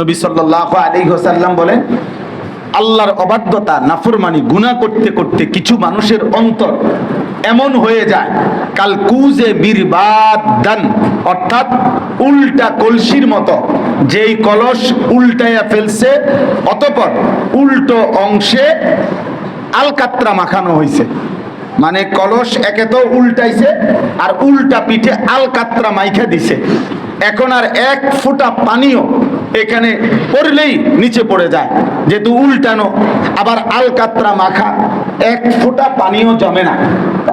নবী সাল্লাহ আলী হোসাল্লাম বলেন, আল্লাহর অবাধ্যতা, নাফরমানি, গুনাহ করতে করতে কিছু মানুষের অন্তর এমন হয়ে যায়, কাল কুজে বীরবাদান, অর্থাৎ উল্টা কলসির মতো, যেই কলস উল্টাইয়া ফেলছে, অতপর উল্টো অংশে আলকাত্রা মাখানো হয়েছে মানে কলস একে তো উল্টাইছে, আর উল্টা পিঠে আলকাত্রা মাইখা দিছে। এখন আর এক ফোঁটা পানিও এখানে পড়লেই নিচে পড়ে যায়। যেহেতু উল্টানো, আবার আলকাত্রা মাখা, এক ফোঁটা পানিও জমে না।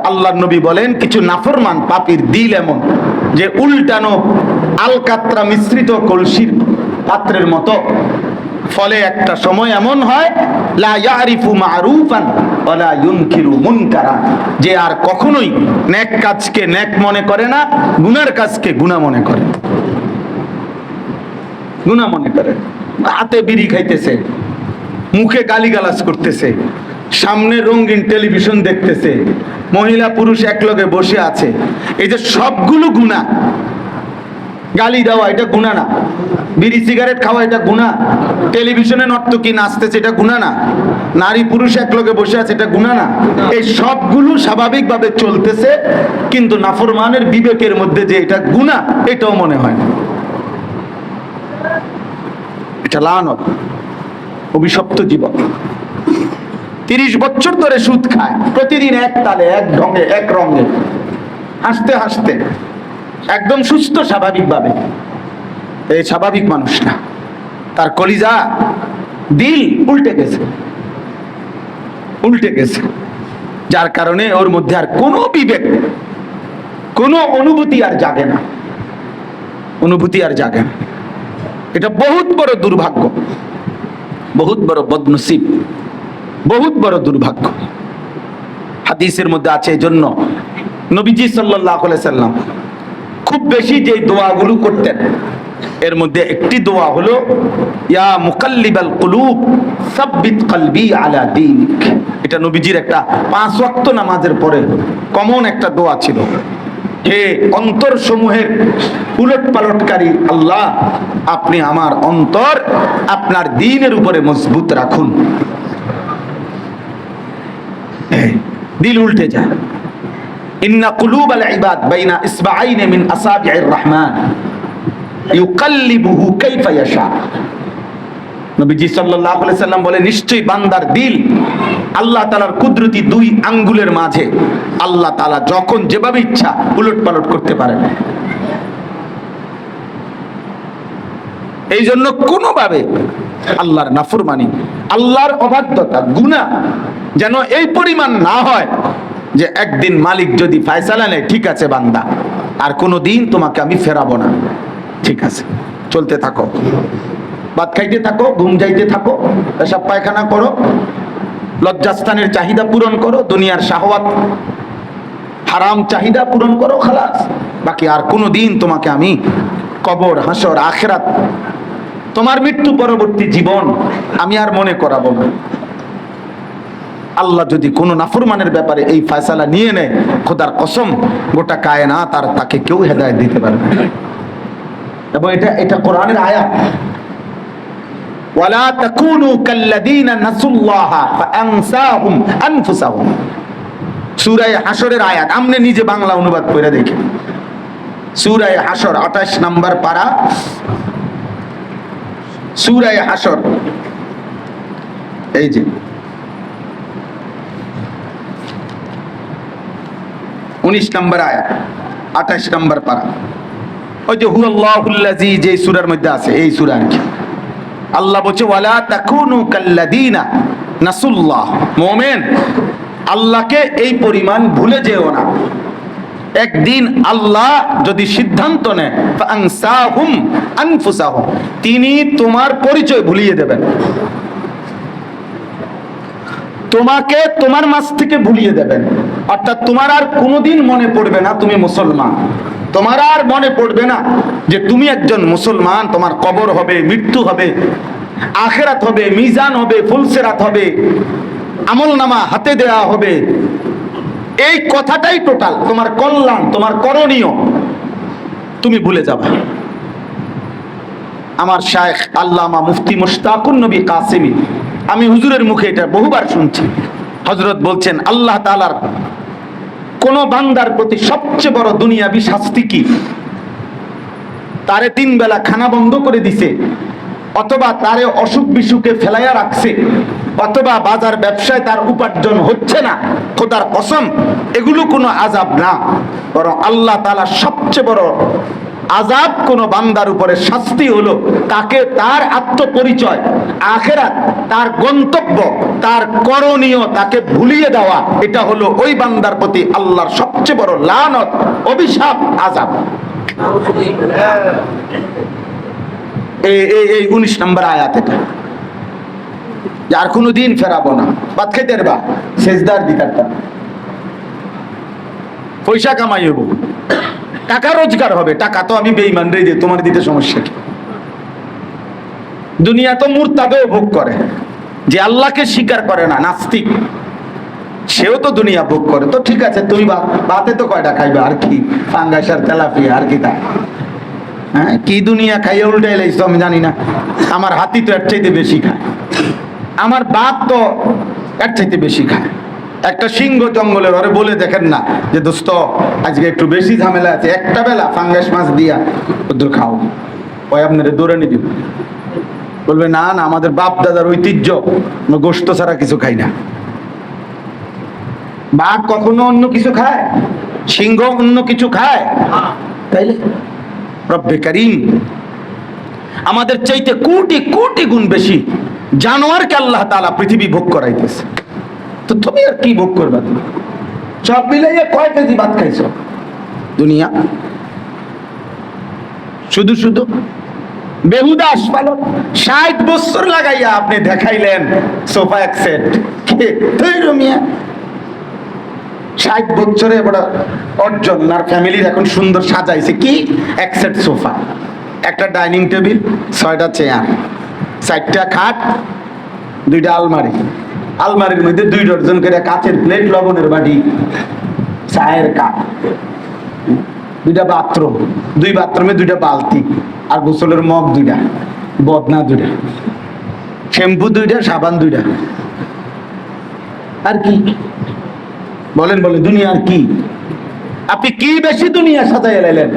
আল্লাহ নবী বলেন, কিছু নাফরমান পাপির দিল এমন যে উল্টানো আলকাত্রা মিশ্রিত কলসির পাত্রের মতো। ফলে একটা সময় এমন হয়, লা ইয়ারিফু মারুফান ওয়ালা ইউনকিরু মুনকারা। যে আর কখনোই নেক কাজকে নেক মনে করে না, গুনার কাজকে গুনাহ মনে করে। গুনাহ মনে করে। হাতে বিড়ি খাইতেছে, মুখে গালিগালাজ করতেছে, সামনে রঙিন টেলিভিশন দেখতেছে, মহিলা পুরুষ একলগে বসে আছে। এই যে সবগুলো গুনাহ, গালি দেওয়া এটা গুণা না। বিড়ি সিগারেট খাওয়া এটা গুণা টেলিভিশনে নর্তকী নাচতেছে এটা গুণা না। নারী পুরুষ একলগে বসে আছে এটা গুণা না। এই সবগুলো স্বাভাবিকভাবে চলতেছে, কিন্তু নাফরমানের বিবেকের মধ্যে যে এটা গুণা এটাও মনে হয় না। এটা লানত অভিশপ্ত জীবন। তিরিশ বছর ধরে সুদ খায়। প্রতিদিন এক তালে, এক ঢঙ্গে এক রঙে। হাসতে হাসতে। একদম সুস্থ, স্বাভাবিকভাবে। এই স্বাভাবিক মানুষ না। তার কলিজা দিল উল্টে গেছে। উল্টে গেছে। যার কারণে ওর মধ্যে আর কোনো বিবেক, কোনো অনুভূতি আর জাগে না। অনুভূতি আর জাগে না। এটা বহুত বড় দুর্ভাগ্য। বহুত বড় বদনসিব। বহুত বড় দুর্ভাগ্য। হাদিসের মধ্যে আছে এই জন্য নবীজি সাল্লাহ সাল্লাম খুব বেশি যে দোয়াগুলো করতেন, এর মধ্যে একটি দোয়া হলো, ইয়া মুকাল্লিবাল কুলুব, সাব্বিত কলবি আলা দীনিক। এটা নবীজির একটা পাঁচ ওয়াক্ত নামাজের পরে কমন একটা দোয়া ছিল। হে অন্তর সমূহের উলট পালটকারী আল্লাহ, আপনি আমার অন্তর আপনার দিনের উপরে মজবুত রাখুন। দিল উল্টে যায় ইয়াশা। নবীজি সাল্লাম বলে, নিশ্চয়ই বান্দার দিল আল্লাহ তাআলার কুদরতি দুই আঙ্গুলের মাঝে আল্লাহ তাআলা যখন যেভাবে ইচ্ছা উলট পালট করতে পারেন। এই জন্য কোনোভাবে আল্লাহর আল্লাহর অবাধ্যতা, গুনাহ যেন এই পরিমাণ না হয় যে একদিন মালিক যদি ফায়সালা নেয়, ঠিক আছে বান্দা, আর কোনো দিন তোমাকে আমি ফেরাবো না। ঠিক আছে, চলতে থাকো। ভাত খাইতে থাকো, ঘুম যাইতে থাকো এসব পায়খানা করো, লজ্জাস্থানের চাহিদা পূরণ করো, দুনিয়ার শাহওয়াত, হারাম চাহিদা পূরণ করো, খালাস। বাকি আর কোনো দিন তোমাকে আমি কবর, হাসর, আখেরাত, তোমার মৃত্যু পরবর্তী জীবন আমি আর মনে করাবো না। আল্লাহ যদি কোনো নাফরমানের ব্যাপারে এই ফয়সালা নিয়ে নেয়, খোদার কসম, গোটা কায়না তার তাকে কেউ হেদায়ত দিতে পারবে এবং এটা এটা কোরআনের আয়াত। ওয়ালা তাকুনু কাল্লাযীনা নাসুল্লাহা ফাআনসাহুম আনফুসাহুম। সূরা হাশরের আয়াত। আমনে নিজে বাংলা অনুবাদ করে দেখেন সূরা হাশর 28 নাম্বার পারা। সূরা হাশর। এই যে। উনিশ নম্বর আয়াত, আঠাশ নম্বর পারা। ওই যে হুয়াল্লাহুল্লাজি যে সূরার মধ্যে আছে, এই সূরা আর কি। আল্লাহ বলছে, ওয়ালা তাকুনু কাল্লাদিনা নাসুল্লাহ। মোমেন, আল্লাহকে এই পরিমাণ ভুলে যেও না। একদিন আল্লাহ যদি সিদ্ধান্ত আনফুসাহুম, তিনি তোমার পরিচয় ভুলিয়ে দেবেন। তোমাকে তোমার মাছ থেকে ভুলিয়ে দেবেন। অর্থাৎ তোমার আর কোনোদিন মনে পড়বে না তুমি মুসলমান। তোমার আর মনে পড়বে না যে তুমি একজন মুসলমান, তোমার কবর হবে, মৃত্যু হবে, আখেরাত হবে, মিজান হবে, ফুলসেরাত হবে, আমল নামা হাতে দেয়া হবে। এই কথাটাই টোটাল তোমার কল্যাণ, তোমার করণীয়। তুমি ভুলে যাবে। আমার শায়েখ আল্লামা মুফতি মুশতাকুন নবী কাসিমি, আমি হুজুরের মুখে এটা বহুবার শুনছি। হজরত বলছেন, আল্লাহ তাআলার কোন বান্দার প্রতি সবচেয়ে বড় দুনিয়াবি শাস্তি কি? তারে তিন বেলা খানা বন্ধ করে দিছে, অথবা তারে অসুখ বিসুখে ফেলাইয়া রাখছে, অথবা বাজার ব্যবসায় তার উপার্জন হচ্ছে না, খোদার কসম, এগুলো কোনো আজাব না। বরং আল্লাহ তালা সবচেয়ে বড় আজাব কোন বান্দার উপরে শাস্তি হলো, তাকে তার আত্মপরিচয়, আখেরাত, তার গন্তব্য, তার করণীয় তাকে ভুলিয়ে দেওয়া, এটা হলো ওই বান্দার প্রতি আল্লাহর সবচেয়ে বড় লানত, অভিশাপ আজাব এই উনিশ নম্বর আয়াত এটা। আর কোনো দিন ফেরাবো না। ভাত খেতে বা শেষদার দিকারটা পয়সা কামাই হব টাকা রোজগার হবে, টাকা তো আমি বেইমান রে তোমার দিতে সমস্যা কি? দুনিয়া তো মূর্তাদেও ভোগ করে, যে আল্লাহকে স্বীকার করে না, নাস্তিক, সেও তো দুনিয়া ভোগ করে। তো ঠিক আছে, তুমি বাতে তো কয়টা খাইবে? আর কি? ফাঙ্গাসার তেলাপিয়া, আর কি তা? হ্যাঁ কি দুনিয়া খাইয়ে উল্টে এলাইছো আমি জানি না। আমার হাতি তো এর চাইতে বেশি খায়। আমার বাপ তো এর চাইতে বেশি খায়। একটা সিংহ জঙ্গলের ওরে বলে দেখেন না যে, দোস্ত, আজকে একটু বেশি ঝামেলা আছে, একটা বেলা ফাঙ্গাস মাছ দিয়া ওদের খাও। ওই আপনাদের দৌড়ে নিবি বলবে, না না, আমাদের বাপ দাদার ঐতিহ্য, আমরা গোস্ত ছাড়া কিছু খাই না। বাঘ কখনো অন্য কিছু খায়? সিংহ অন্য কিছু খায়? তাইলে? রব্বে করিম, আমাদের চাইতে কোটি কোটি গুণ বেশি জানোয়ারকে আল্লাহ তাআলা পৃথিবী ভোগ করাইতেছে। তো তুমি আর কি ভোগ করবে তুমি? সব মিলাইয়া কয় কেজি ভাত খাইছ? দুনিয়া। শুধু শুধু। বেহুদাস পালন ষাট বছর লাগাইয়া আপনি দেখাইলেন সোফা এক সেট। রমিয়া ষাট বছরে বড় অর্জন, আর ফ্যামিলির এখন সুন্দর সাজাইছে। কি? এক সেট সোফা, একটা ডাইনিং টেবিল, ছয়টা চেয়ার, চারটা খাট, দুইটা আলমারি। আলমারির মধ্যে দুই ডজন করে কাচের প্লেট লবণের বাটি, চায়ের কাপ দুইটা বাথরুম দুই বাথরুমে দুইটা বালতি, আর গোসলের মগ দুইটা, বদনা দুইটা, শ্যাম্পু দুইটা, সাবান দুইটা। আর কি? বলেন বলেন দুনিয়ার কি? আপনি কি বেশি দুনিয়া সাজাই এলেন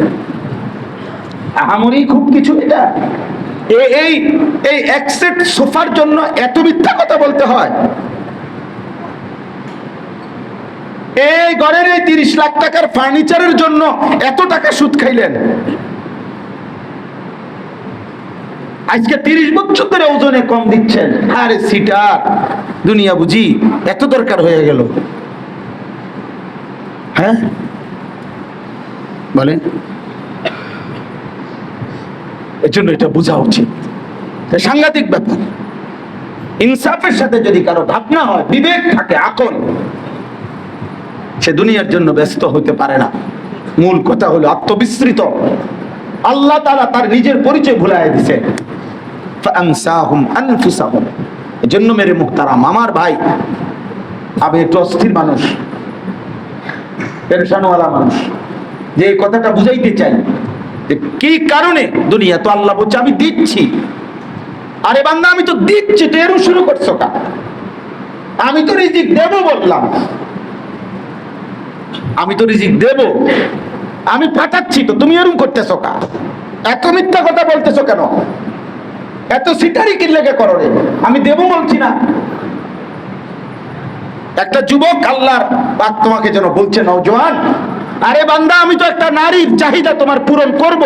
আহামরি খুব কিছু এটা। এই এই এক সেট সোফার জন্য এত মিথ্যা কথা বলতে হয়। এই ঘরের এই তিরিশ লাখ টাকার ফার্নিচারের জন্য এত টাকা সুদ খাইলেন? আজকে তিরিশ বছর ধরে ওজনে কম দিচ্ছেন। আরে সিটার, দুনিয়া বুঝি এত দরকার হয়ে গেল। হ্যাঁ? বলেন। এর জন্য এটা বোঝা উচিত। সাংঘাতিক ব্যাপার। ইনসাফের সাথে যদি কারও ভাবনা হয়, বিবেক থাকে, আকল সে দুনিয়ার জন্য ব্যস্ত হতে পারে না। মূল কথা হলো আত্মবিস্মৃত। আল্লাহ তাআলা তার নিজের পরিচয় ভুলাই দিছে। মেরে ভাই, আমি একটু অস্থির মানুষ মানুষ। যে এই কথাটা বুঝাইতে চাই, যে কি কারণে দুনিয়া তো আল্লাহ বলছে, আমি দিচ্ছি। আরে বান্দা, আমি তো দিচ্ছি, তো এরও শুরু করছ কা? আমি তো রিজিক দেব বললাম। আমি তো রিজিক দেব। আমি পাঠাচ্ছি তো, তুমি এরকম করতেছো কা? এত মিথ্যা কথা বলতেছো কেন? এত সিটারি লেগে করো রে? আমি দেব বলছি না। একটা যুবক আল্লাহর পাক তোমাকে যেন বলছে নওজোয়ান আরে বান্দা, আমি তো একটা নারীর চাহিদা তোমার পূরণ করব।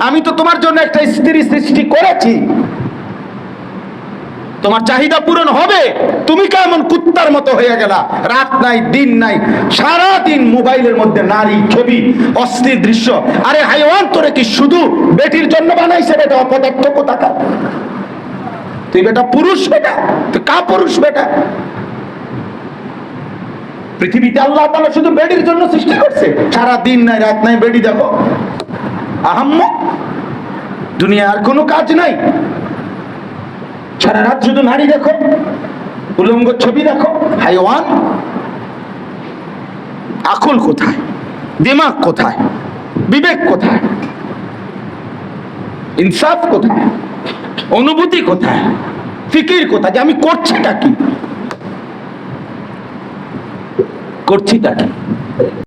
আমি তো তোমার জন্য একটা স্ত্রী সৃষ্টি করেছি। তোমার চাহিদা পূরণ হবে। তুমি কেমন কুত্তার মতো হয়ে গেলা? রাত নাই, দিন নাই সারা দিন মোবাইলের মধ্যে নারী, ছবি, অস্থির দৃশ্য। আরে হাইওয়ান, তোরে কি শুধু বেটির জন্য বানাইছে বেটা? অপদার্থ কোথাকার? তুই বেটা পুরুষ বেটা? তুই কা পুরুষ বেটা? পৃথিবীতে আল্লাহ তাআলা শুধু বেডির জন্য সৃষ্টি করছে। সারা দিন নাই, রাত নাই বেডি দেখো। আহাম্ম দুনিয়া আর কোনো কাজ নাই। সারা রাত শুধু নারী দেখো, উলঙ্গ ছবি দেখো, হাইওয়ান। আকল কোথায়? দিমাগ কোথায়? বিবেক কোথায়? ইনসাফ কোথায়? অনুভূতি কোথায়? ফিকির কোথায়? যে আমি করছিটা কি? করছিটা কি?